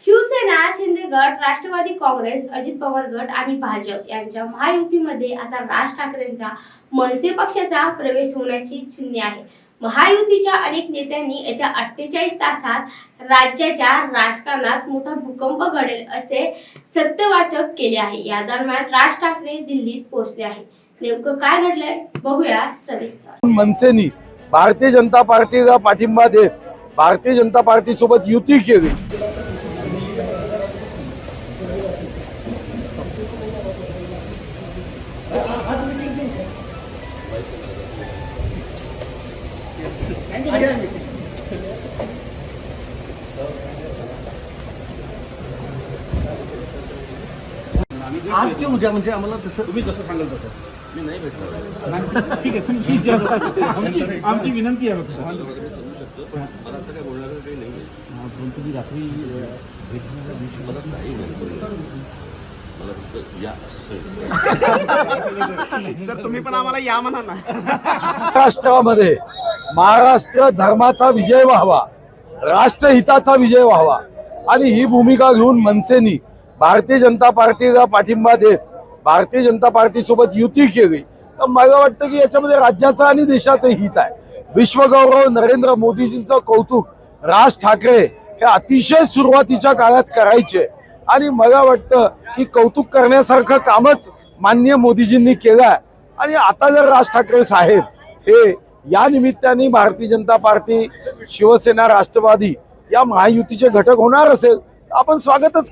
शिवसेना शिंदे गट राष्ट्रवादी काँग्रेस अजित पवार गट आणि भाजप यांच्या महायुतीमध्ये आता राज ठाकरेंचा मनसे पक्षाचा प्रवेश होण्याची चिन्हे आहे महायुतीच्या अनेक नेत्यांनी येत्या अठ्ठेचाळीस तासात राज्याच्या राजकारणात मोठा भूकंप घडेल असे सत्यवाचक केले आहे. या दरम्यान राज ठाकरे दिल्लीत पोहोचले आहे नेमकं काय घडलंय बघूया सविस्तर. मनसेनी? भारतीय जनता पार्टीला पाठिंबा देत भारतीय जनता पार्टी सोबत युती केली. आज किंवा उद्या म्हणजे आम्हाला तसं तुम्ही जसं सांगाल तसं. मी नाही भेटणार. ठीक आहे तुमची इच्छा आमची आमची विनंती आहे सांगू शकतो पण मला आता काय बोलणार काही नाही पण तुम्ही रात्री अं, भेटण्याच्या दिवशी मला नाही. मला फक्त या असं. सांगितलं. सर तुम्ही पण आम्हाला या म्हणा ना. महाराष्ट्रामध्ये महाराष्ट्र धर्माचा विजय व्हावा राष्ट्रहिताचा विजय व्हावा आणि ही भूमिका घेऊन मनसेनी भारतीय जनता पार्टीला पाठिंबा देत भारतीय जनता पार्टी सोबत युती केली. तर मला वाटतं की याच्यामध्ये राज्याचं आणि देशाचं हित आहे. विश्वगौरव नरेंद्र मोदीजींचं कौतुक राज ठाकरे हे अतिशय सुरुवातीच्या काळात करायचे. आणि मला वाटतं की कौतुक करण्यासारखं कामच मान्य मोदीजींनी केलं आहे. आणि आता जर राज ठाकरे साहेब हे या निमित्ताने भारतीय जनता पार्टी शिवसेना राष्ट्रवादी या महायुतीचे घटक होणार असेल तर आपण स्वागतच केलं.